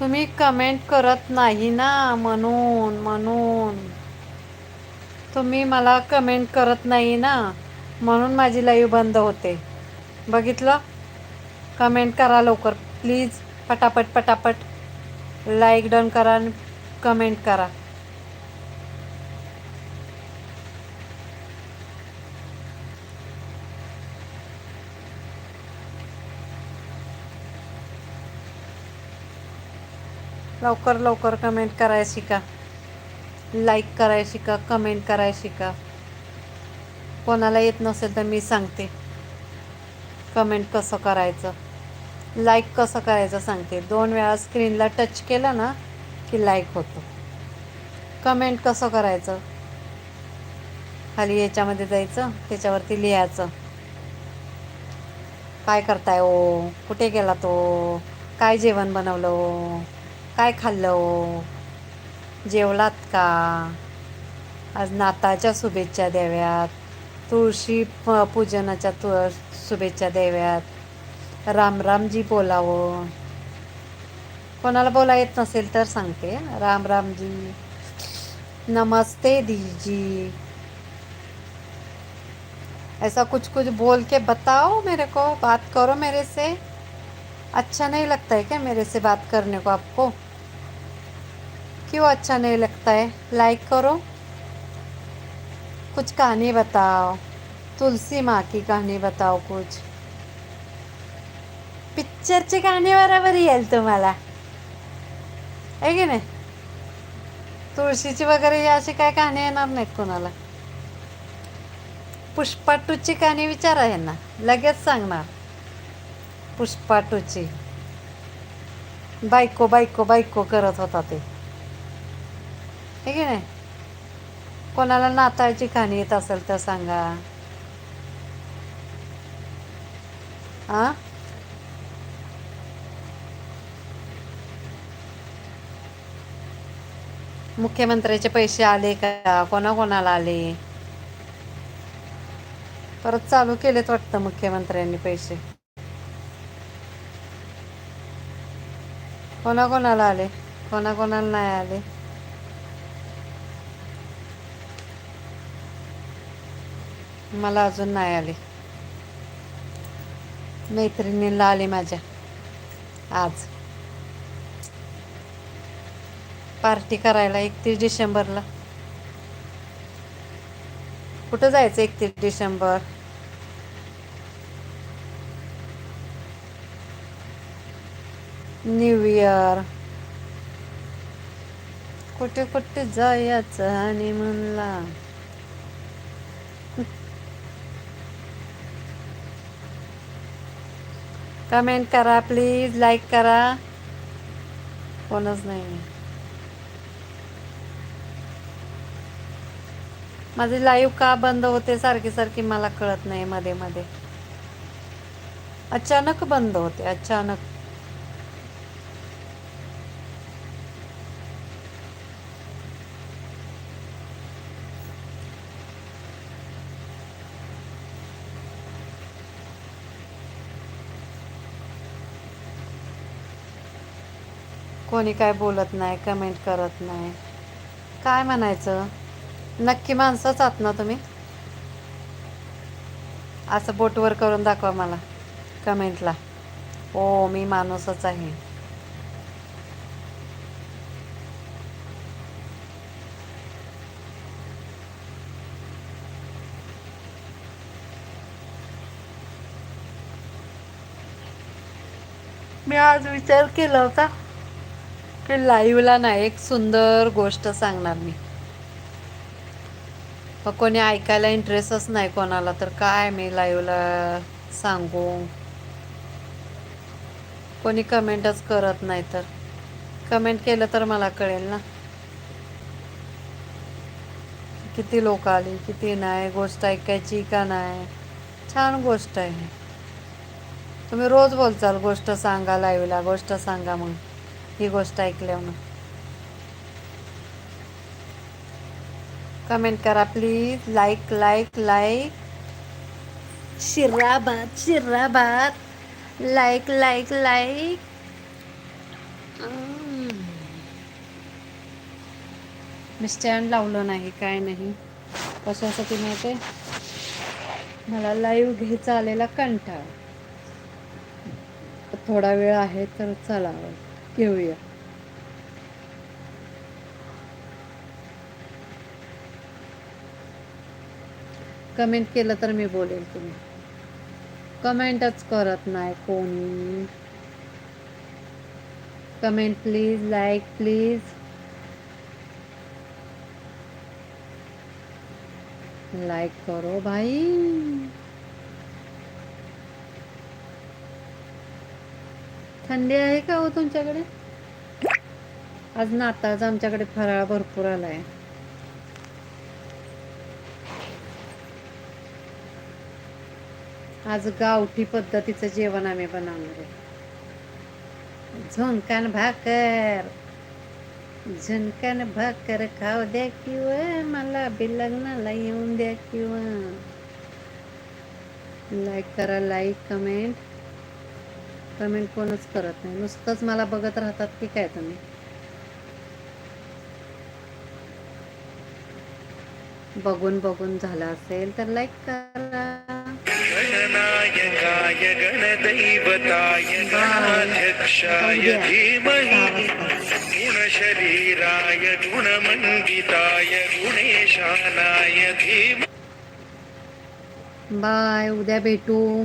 तुम्ही कमेंट करत नाही ना म्हणून म्हणून. तुम्ही मला कमेंट करत नाही ना म्हणून माझी लाईव्ह बंद होते. बघितलं? कमेंट करा लवकर प्लीज पटापट पटापट. लाईक डन करा आणि कमेंट करा. लवकर लवकर कमेंट करायला शिका. लाईक करायला शिका कमेंट करायला शिका. कोणाला येत नसेल तर मी सांगते. कमेंट कसं करायचं? लाईक कसं करायचं सांगते. दोन वेळा स्क्रीनला टच केलं ना की लाईक होतं. कमेंट कसं करायचं? खाली याच्यामध्ये जायचं त्याच्यावरती लिहायचं. काय करताय ओ कुठे गेला तो? काय जेवण बनवलं हो? काय खाल्लं जेवलात का? आज नाताळच्या शुभेच्छा द्याव्यात. तुळशी पूजनाच्या तु, शुभेच्छा द्याव्यात. राम, रामजी बोलावं. कोणाला बोला येत नसेल तर सांगते. राम, रामजी. नमस्ते दीजी. ऐसा कुछ कुछ बोल के बताओ मेरे को. बात करो मेरे से. अच्छा नहीं लगता है क्या मेरे से बात करने को आपको? क्यों अच्छा नहीं लगता है? लाइक करो। कुछ कहानी बताओ। तुलसी माँ की कहाणी बताओ कुछ। पिक्चरची कहाणी बरोबर येईल तुम्हाला आहे की नाही? तुळशीची वगैरे अशी काय कहाणी येणार नाहीत कोणाला? पुष्पा टूची कहाणी विचारा यांना. लगेच सांगणार. पुष्पा टूची बायको बायको बायको करत होता ते. हे की नाही? कोणाला नाताळची खाणी येत असेल तर सांगा. आ? मुख्यमंत्र्याचे पैसे आले का? कोणाकोणाला आले? परत चालू केलेत वाटतं मुख्यमंत्र्यांनी पैसे. कोणाकोणाला आले? कोणाकोणाला नाही आले? मला अजून नाही आले. मैत्रिणीला आले माझ्या. आज. पार्टी करायला एकतीस डिसेंबरला. कुठं जायचं एकतीस डिसेंबर? New year. कुठे कुठे जायचं आणि म्हणला कमेंट करा प्लीज लाईक करा. कोणच नाही माझी लाईव्ह का बंद होते सारखी सारखी मला कळत नाही मध्ये मध्ये. अचानक बंद होते अचानक. कोणी काय बोलत नाही कमेंट करत नाही. काय म्हणायचं? नक्की माणसंच आहात ना तुम्ही? असं बोटवर करून दाखवा मला कमेंटला हो मी माणूसच आहे. मी आज विचार केला होता. लाईव्हला ना एक सुंदर गोष्ट सांगणार मी. कोणी ऐकायला इंटरेस्टच नाही कोणाला तर काय मी लाईव्हला सांगू? कोणी कमेंटच करत नाही तर. कमेंट केलं तर मला कळेल ना. किती लोक आली किती नाही गोष्ट ऐकायची का नाही? छान गोष्ट आहे. तुम्ही रोज बोलचाल गोष्ट सांगा लाईव्हला गोष्ट सांगा मग. ही गोष्ट ऐकल्यावर. कमेंट करा please like like like शिराबाद शिराबाद. Like like like मी स्टँड लावलं नाही काय नाही. कशासाठी माहिती मला लाईव्ह घ्यायचा आलेला कंटाळ. थोडा वेळ आहे तर चला. घेऊया. कमेंट केलं तर मी बोलेल तुम्ही. कमेंटच करत नाही कोणी. Comment please like please like करो भाई. थंडी आहे का हो तुमच्याकडे? आज नाताळचा आमच्याकडे फराळ भरपूर आलाय. आज गावठी पद्धतीचं जेवण आम्ही बनवणार आहे. झुणकान भाकर. झुणकान भाकर खाऊ द्या किंवा मला बी लग्नाला येऊन द्या किंवा. लाईक करा लाईक कमेंट कमेंट कोणच करत नाही. नुसतंच मला बघत राहतात की काय तुम्ही. बघून बघून झालं असेल तर लाईक करा. गणनायकाय धीमहि गुणशरीराय गुणमण्डिताय गुणेशानाय धीमहि बाय उद्या भेटू.